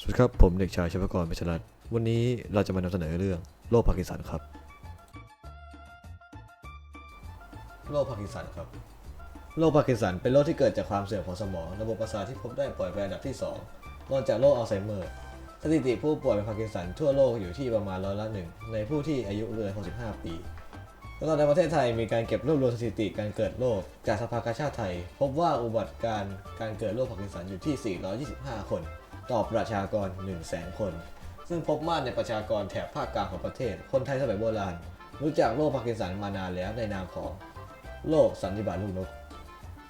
สวัสดีครับ ผมเด็กชายชพกรเพชรรัตน์วันนี้เราจะมานำเสนอเรื่องโรคพาร์กินสันครับ โรคพาร์กินสันครับ โรคพาร์กินสันเป็นโรคที่เกิดจากความเสื่อมของสมอง ระบบประสาทที่พบได้ปล่อยเป็นอันดับที่2รองจากโรคอัลไซเมอร์ สถิติผู้ป่วยเป็นพาร์กินสันทั่วโลกอยู่ที่ประมาณร้อยละหนึ่งในผู้ที่อายุเกิน 65 ปีแล้วในประเทศไทยมีการเก็บรวบรวมสถิติการเกิดโรคจากสภากาชาติไทย พบว่าอุบัติการการเกิดโรคพาร์กินสันอยู่ที่ 425 คน ต่อประชากร 1 0 0 0 0แสนคน ซึ่งพบมากในประชากรแถบภาคกลางของประเทศ คนไทยสมัยโบราณ รู้จักโรคพาร์กินสันมานานแล้วในนามของโรคสันนิบาตลูกนก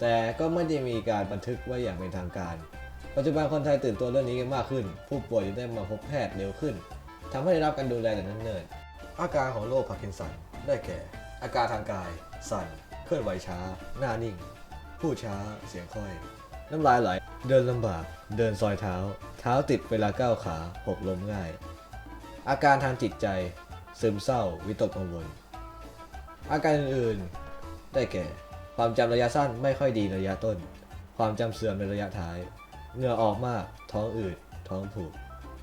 แต่ก็ไม่ได้มีการบันทึกไว้อย่างเป็นทางการ ปัจจุบันคนไทยตื่นตัวเรื่องนี้กันมากขึ้น ผู้ป่วยจึงได้มาพบแพทย์เร็วขึ้นทำให้ได้รับการดูแลแต่นั้นเนิ่นอาการของโรคพาร์กินสันได้แก่ อาการทางกาย สั่น เคลื่อนไหวช้า หน้านิ่ง พูดช้า เสียงค่อย น้ำลายไหล เดินลำบาก เดินซอยเท้า เท้าติดเวลาก้าวขา หกล้มง่าย อาการทางจิตใจ ซึมเศร้า วิตกกังวล อาการอื่นๆ ได้แก่ ความจำระยะสั้นไม่ค่อยดีระยะต้น ความจำเสื่อมในระยะท้าย เหงื่อออกมาก ท้องอืด ท้องผูก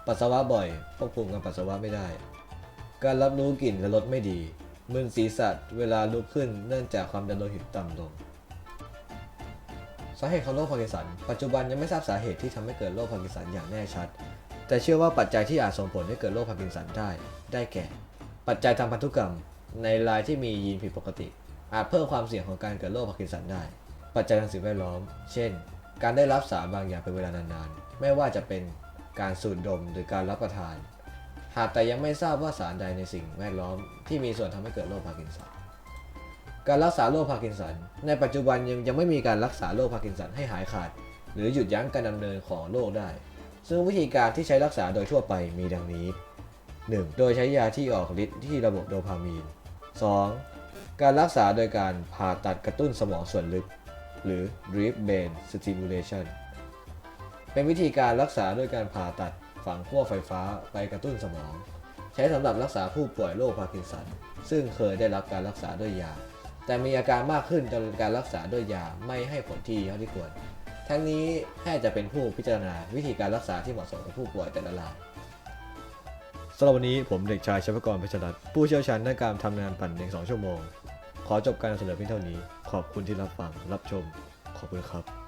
ปัสสาวะบ่อย ควบคุมการปัสสาวะไม่ได้ การรับรู้กลิ่นและรสไม่ดี มึนศีรษะเวลาลุกขึ้นเนื่องจากความดันโลหิตต่ำลง สาเหตุของโรคพาร์กินสัน ปัจจุบันยังไม่ทราบสาเหตุที่ทำให้เกิดโรคพาร์กินสันอย่างแน่ชัด แต่เชื่อว่าปัจจัยที่อาจส่งผลให้เกิดโรคพาร์กินสันได้ ได้แก่ ปัจจัยทางพันธุกรรม ในรายที่มียีนผิดปกติ อาจเพิ่มความเสี่ยงของการเกิดโรคพาร์กินสันได้ ปัจจัยทางสิ่งแวดล้อม เช่น การได้รับสารบางอย่างเป็นเวลานานๆ ไม่ว่าจะเป็นการสูดดมหรือการรับประทาน หากแต่ยังไม่ทราบว่าสารใดในสิ่งแวดล้อมที่มีส่วนทำให้เกิดโรคพาร์กินสัน การรักษาโรคพาร์กินสัน ในปัจจุบันยังยังไม่มีการรักษาโรคพาร์กินสันให้หายขาด หรือหยุดยั้งการดำเนินของโรคได้ ซึ่งวิธีการที่ใช้รักษาโดยทั่วไปมีดังนี้ 1. โดยใช้ยาที่ออกฤทธิ์ที่ระบบโดพามีน 2. การรักษาโดยการผ่าตัดกระตุ้นสมองส่วนลึก หรือ deep brain stimulation เป็นวิธีการรักษาด้วยการผ่าตัดฝังขั้วไฟฟ้าไปกระตุ้นสมอง ใช้สำหรับรักษาผู้ป่วยโรคพาร์กินสัน ซึ่งเคยได้รับการรักษาด้วยยา แต่มีอาการมากขึ้นจนการรักษาด้วยยาไม่ให้ผลที่เท่าที่ควร ทั้งนี้แพทย์จะเป็นผู้พิจารณาวิธีการรักษาที่เหมาะสมกับผู้ป่วยแต่ละรายสำหรับวันนี้ผมเด็กชายชพกรเพชรรัตน์ผู้เชี่ยวชาญด้านการทำงานปั่นเพียง2ชั่วโมง ขอจบการนำเสนอเพียงเท่านี้ ขอบคุณที่รับฟังรับชม ขอบคุณครับ